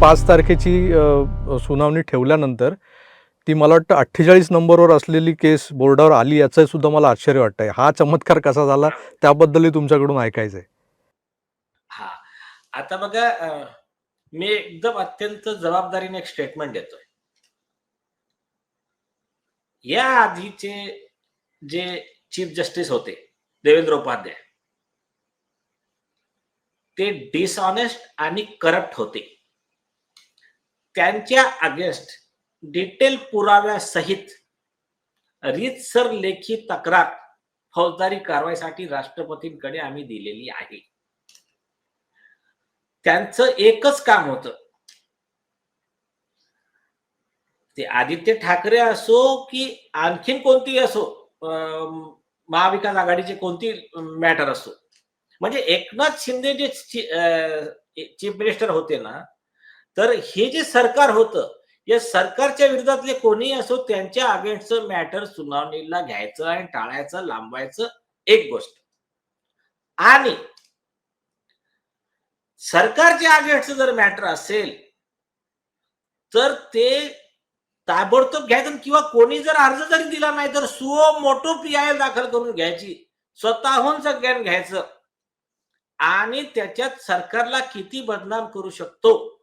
पाच तारखेची सुनावणी ठेवल्यानंतर ती मला वाटतं अठ्ठेचाळीस नंबरवर असलेली केस बोर्डावर आली याचं सुद्धा मला आश्चर्य वाटतंय. हा चमत्कार कसा झाला त्याबद्दलही तुमच्याकडून ऐकायचंय. हा. आता बघा मी एकदम अत्यंत जबाबदारीने एक स्टेटमेंट देतोय. या आधीचे जे चीफ जस्टिस होते देवेंद्र उपाध्याय ते डिसऑनेस्ट आणि करप्ट होते. त्यांच्या अगेन्स्ट डिटेल पुराव्यासहित रीतसर लेखी तक्रार फौजदारी कारवाईसाठी राष्ट्रपतींकडे आम्ही दिलेली आहे. त्यांचं एकच काम होतं. ते आदित्य ठाकरे असो की आणखीन कोणती असो महाविकास आघाडीचे कोणती मॅटर असो. म्हणजे एकनाथ शिंदे जे चीफ मिनिस्टर होते ना तर हे जे सरकार होतं या सरकारच्या विरोधातले कोणी असो त्यांच्या अगेन्स्ट मॅटर सुनावणीला घ्यायचं आणि टाळायचं लांबवायचं एक गोष्ट. आणि सरकारच्या अगेन्स्ट जर मॅटर असेल तर ते ताबडतोब घ्यायचं किंवा कोणी जर अर्ज जरी दिला नाही तर सुओ मोठो पीआय दाखल करून घ्यायची. स्वतःहून सगळ्यांना घ्यायचं. आणि त्याच्यात सरकारला किती बदनाम करू शकतो?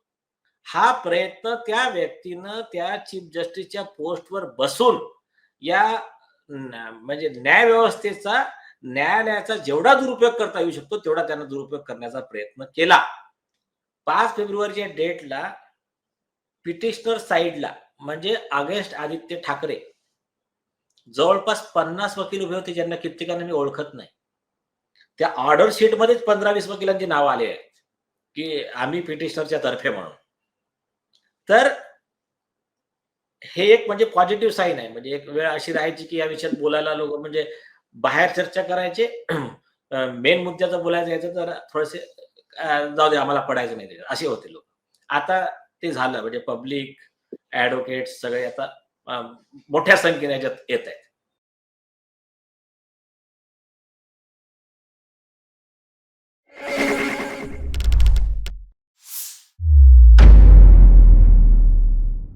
हा प्रयत्न त्या व्यक्तीनं त्या चीफ जस्टिसच्या पोस्टवर बसून या म्हणजे न्याय व्यवस्थेचा न्यायालयाचा जेवढा दुरुपयोग करता येऊ शकतो तेवढा त्यांना दुरुपयोग करण्याचा प्रयत्न केला. पाच फेब्रुवारीच्या डेटला पिटिशनर साईडला म्हणजे अगेन्स्ट आदित्य ठाकरे जवळपास पन्नास वकील उभे होते ज्यांना कित्येकांना मी ओळखत नाही. त्या ऑर्डर शीटमध्येच पंधरा वीस वकिलांची नावं आले आहेत की आम्ही पिटिशनरच्या तर्फे म्हणून. तर हे एक म्हणजे पॉझिटिव्ह साईन आहे. म्हणजे एक वेळ अशी राहायची की या विषयात बोलायला लोक म्हणजे बाहेर चर्चा करायचे. मेन मुद्द्याचं बोलायचं यायचं तर थोडेसे जाऊ दे आम्हाला पडायचं नाही असे होते लोक. आता ते झालं. म्हणजे पब्लिक ऍडव्होकेट सगळे आता मोठ्या संख्येने याच्यात येत आहेत.